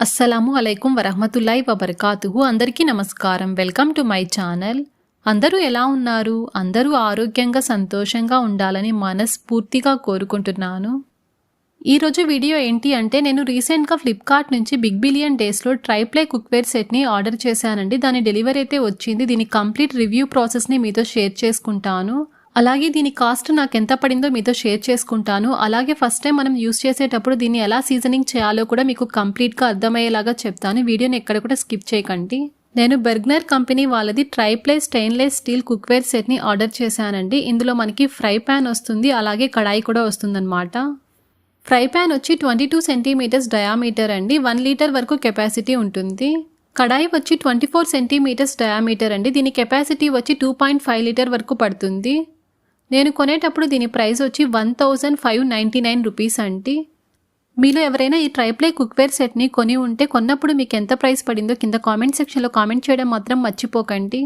అస్సలాము అలైకుం వరహమతుల్లాయి వబర్కాతుహు. అందరికీ నమస్కారం. Welcome to my channel. అందరూ ఎలా ఉన్నారు? అందరూ ఆరోగ్యంగా సంతోషంగా ఉండాలని మనస్ఫూర్తిగా కోరుకుంటున్నాను. ఈరోజు వీడియో ఏంటి అంటే నేను రీసెంట్గా ఫ్లిప్కార్ట్ నుంచి బిగ్ బిలియన్ డేస్లో ట్రైప్లే కుక్వేర్ సెట్ని ఆర్డర్ చేశానండి. దాని డెలివరీ అయితే వచ్చింది. దీని కంప్లీట్ రివ్యూ ప్రాసెస్ని మీతో షేర్ చేసుకుంటాను. అలాగే దీని కాస్ట్ నాకు ఎంత పడిందో మీతో షేర్ చేసుకుంటాను. అలాగే ఫస్ట్ టైం మనం యూస్ చేసేటప్పుడు దీన్ని ఎలా సీజనింగ్ చేయాలో కూడా మీకు కంప్లీట్గా అర్థమయ్యేలాగా చెప్తాను. వీడియోని ఎక్కడ కూడా స్కిప్ చేయకండి. నేను బెర్గ్నర్ కంపెనీ వాళ్ళది ట్రైప్లే స్టెయిన్లెస్ స్టీల్ కుక్వేర్ సెట్ని ఆర్డర్ చేశానండి. ఇందులో మనకి ఫ్రై ప్యాన్ వస్తుంది. అలాగే కడాయి కూడా వస్తుందన్నమాట. ఫ్రై ప్యాన్ వచ్చి ట్వంటీ టూ సెంటీమీటర్స్ డయామీటర్ అండి. వన్ లీటర్ వరకు కెపాసిటీ ఉంటుంది. కడాయి వచ్చి ట్వంటీ ఫోర్ సెంటీమీటర్స్ డయామీటర్ అండి. దీని కెపాసిటీ వచ్చి టూ పాయింట్ ఫైవ్ లీటర్ వరకు పడుతుంది. నేను కొనేటప్పుడు దీని ప్రైస్ వచ్చి one thousand five ninety nine rupees అండి మీలో ఎవరైనా ఈ ట్రైప్లే కుక్వేర్ సెట్ని కొని ఉంటే కొన్నప్పుడు మీకు ఎంత ప్రైస్ పడిందో కింద కామెంట్ సెక్షన్లో కామెంట్ చేయడం మాత్రం మర్చిపోకండి.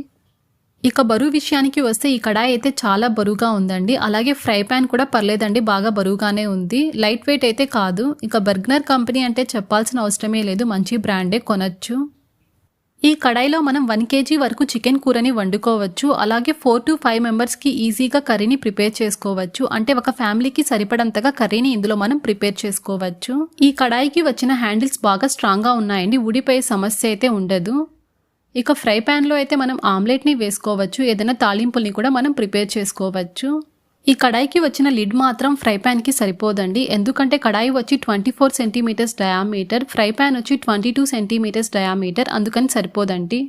ఇక బరువు విషయానికి వస్తే ఈ కడాయి అయితే చాలా బరువుగా ఉందండి. అలాగే ఫ్రై ప్యాన్ కూడా పర్లేదండి బాగా బరువుగానే ఉంది. లైట్ వెయిట్ అయితే కాదు. ఇక బర్గ్నర్ కంపెనీ అంటే చెప్పాల్సిన అవసరమే లేదు మంచి బ్రాండే కొనచ్చు. ఈ కడాయిలో మనం వన్ కేజీ వరకు చికెన్ కూరని వండుకోవచ్చు. అలాగే ఫోర్ టు ఫైవ్ మెంబర్స్కి ఈజీగా కర్రీని ప్రిపేర్ చేసుకోవచ్చు. అంటే ఒక ఫ్యామిలీకి సరిపడంతగా కర్రీని ఇందులో మనం ప్రిపేర్ చేసుకోవచ్చు. ఈ కడాయికి వచ్చిన హ్యాండిల్స్ బాగా స్ట్రాంగ్గా ఉన్నాయండి. ఊడిపోయే సమస్య అయితే ఉండదు. ఇక ఫ్రై ప్యాన్లో అయితే మనం ఆమ్లెట్ని వేసుకోవచ్చు. ఏదైనా తాలింపుల్ని కూడా మనం ప్రిపేర్ చేసుకోవచ్చు. ఈ కడాయికి వచ్చిన లిడ్ మాత్రం ఫ్రై ప్యాన్కి సరిపోదండి. ఎందుకంటే కడాయి వచ్చి twenty four centimetres diameter fry pan వచ్చి ట్వంటీ టూ సెంటీమీటర్స్ డయామీటర్ అందుకని సరిపోదండి.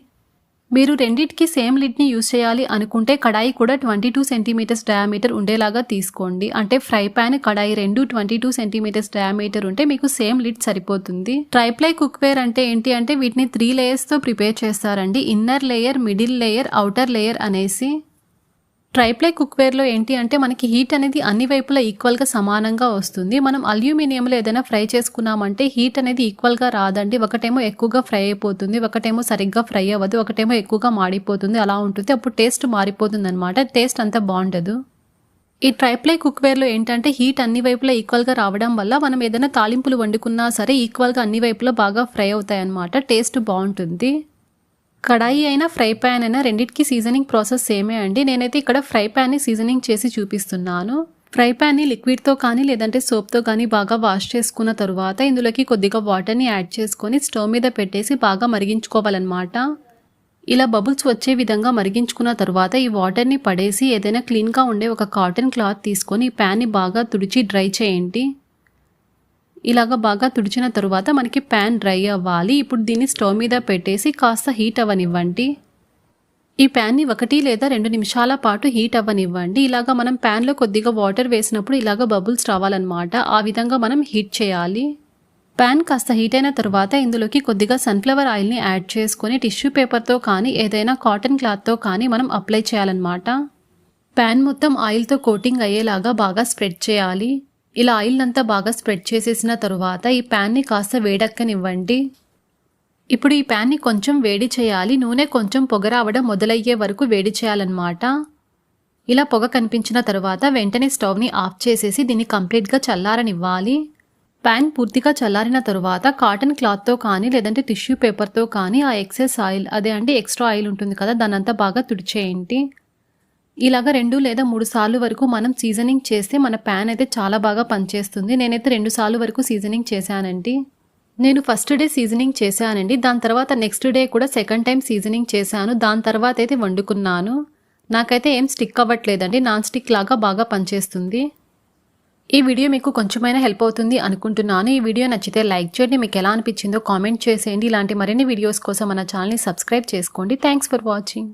మీరు రెండింటికి సేమ్ లిడ్ని యూజ్ చేయాలి అనుకుంటే కడాయి కూడా ట్వంటీ టూ సెంటీమీటర్స్ డయామీటర్ ఉండేలాగా తీసుకోండి. అంటే ఫ్రై ప్యాన్ కడాయి రెండు ట్వంటీ టూ సెంటీమీటర్స్ డయామీటర్ ఉంటే మీకు సేమ్ లిడ్ సరిపోతుంది. ట్రైప్లై కుక్వేర్ అంటే ఏంటి అంటే వీటిని త్రీ లేయర్స్తో ప్రిపేర్ చేస్తారండి. Inner layer middle layer outer layer అనేసి. ట్రైప్లై కుక్వేర్లో ఏంటి అంటే మనకి హీట్ అనేది అన్ని వైపులా ఈక్వల్గా సమానంగా వస్తుంది. మనం అల్యూమినియంలో ఏదైనా ఫ్రై చేసుకున్నామంటే హీట్ అనేది ఈక్వల్గా రాదండి. ఒకటేమో ఎక్కువగా ఫ్రై అయిపోతుంది ఒకటేమో సరిగ్గా ఫ్రై అవ్వదు ఒకటేమో ఎక్కువగా మాడిపోతుంది అలా ఉంటుంది. అప్పుడు టేస్ట్ మారిపోతుంది అనమాట టేస్ట్ అంతా బాగుండదు. ఈ ట్రైప్లై కుక్వేర్లో ఏంటంటే హీట్ అన్ని వైపులా ఈక్వల్గా రావడం వల్ల మనం ఏదైనా తాలింపులు వండుకున్నా సరే ఈక్వల్గా అన్ని వైపులా బాగా ఫ్రై అవుతాయి అన్నమాట టేస్ట్ బాగుంటుంది. కడాయి అయినా ఫ్రై ప్యాన్ అయినా రెండింటికి సీజనింగ్ ప్రాసెస్ సేమే అండి. నేనైతే ఇక్కడ ఫ్రై ప్యాన్ని సీజనింగ్ చేసి చూపిస్తున్నాను. ఫ్రై ప్యాన్ని లిక్విడ్తో కానీ లేదంటే సోప్తో కానీ బాగా వాష్ చేసుకున్న తరువాత ఇందులోకి కొద్దిగా వాటర్ని యాడ్ చేసుకొని స్టవ్ మీద పెట్టేసి బాగా మరిగించుకోవాలన్నమాట. ఇలా బబుల్స్ వచ్చే విధంగా మరిగించుకున్న తర్వాత ఈ వాటర్ని పడేసి ఏదైనా క్లీన్గా ఉండే ఒక కాటన్ క్లాత్ తీసుకొని ఈ ప్యాన్ని బాగా తుడిచి డ్రై చేయండి. ఇలాగ బాగా తుడిచిన తరువాత మనకి ప్యాన్ డ్రై అవ్వాలి. ఇప్పుడు దీన్ని స్టవ్ మీద పెట్టేసి కాస్త హీట్ అవ్వనివ్వండి. ఈ ప్యాన్ని ఒకటి లేదా రెండు నిమిషాల పాటు హీట్ అవ్వనివ్వండి. ఇలాగ మనం ప్యాన్లో కొద్దిగా వాటర్ వేసినప్పుడు ఇలాగ బబుల్స్ రావాలన్నమాట. ఆ విధంగా మనం హీట్ చేయాలి. ప్యాన్ కాస్త హీట్ అయిన తర్వాత ఇందులోకి కొద్దిగా సన్ఫ్లవర్ ఆయిల్ని యాడ్ చేసుకొని టిష్యూ పేపర్తో కానీ ఏదైనా కాటన్ క్లాత్తో కానీ మనం అప్లై చేయాలన్నమాట. ప్యాన్ మొత్తం ఆయిల్తో కోటింగ్ అయ్యేలాగా బాగా స్ప్రెడ్ చేయాలి. ఇలా ఆయిల్ అంతా బాగా స్ప్రెడ్ చేసేసిన తరువాత ఈ ప్యాన్ని కాస్త వేడక్కనివ్వండి. ఇప్పుడు ఈ ప్యాన్ని కొంచెం వేడి చేయాలి. నూనె కొంచెం పొగ రావడం మొదలయ్యే వరకు వేడి చేయాలన్నమాట. ఇలా పొగ కనిపించిన తర్వాత వెంటనే స్టవ్ని ఆఫ్ చేసేసి దీన్ని కంప్లీట్గా చల్లారనివ్వాలి. ప్యాన్ పూర్తిగా చల్లారిన తరువాత కాటన్ క్లాత్తో కానీ లేదంటే టిష్యూ పేపర్తో కానీ ఆ ఎక్సెస్ ఆయిల్ అదే అంటే ఎక్స్ట్రా ఆయిల్ ఉంటుంది కదా దానంతా బాగా తుడిచేయండి. ఇలాగ రెండు లేదా మూడు సార్లు వరకు మనం సీజనింగ్ చేస్తే మన ప్యాన్ అయితే చాలా బాగా పనిచేస్తుంది. నేనైతే రెండు సార్లు వరకు సీజనింగ్ చేశానండి. నేను ఫస్ట్ డే సీజనింగ్ చేశానండి. దాని తర్వాత నెక్స్ట్ డే కూడా సెకండ్ టైం సీజనింగ్ చేశాను. దాని తర్వాత అయితే వండుకున్నాను. నాకైతే ఏం స్టిక్ అవ్వట్లేదండి. నాన్ స్టిక్ లాగా బాగా పనిచేస్తుంది. ఈ వీడియో మీకు కొంచెమైనా హెల్ప్ అవుతుంది అనుకుంటున్నాను. ఈ వీడియో నచ్చితే లైక్ చేయండి. మీకు ఎలా అనిపించిందో కామెంట్ చేసేయండి. ఇలాంటి మరిన్ని వీడియోస్ కోసం మన ఛానల్ని సబ్స్క్రైబ్ చేసుకోండి. Thanks for watching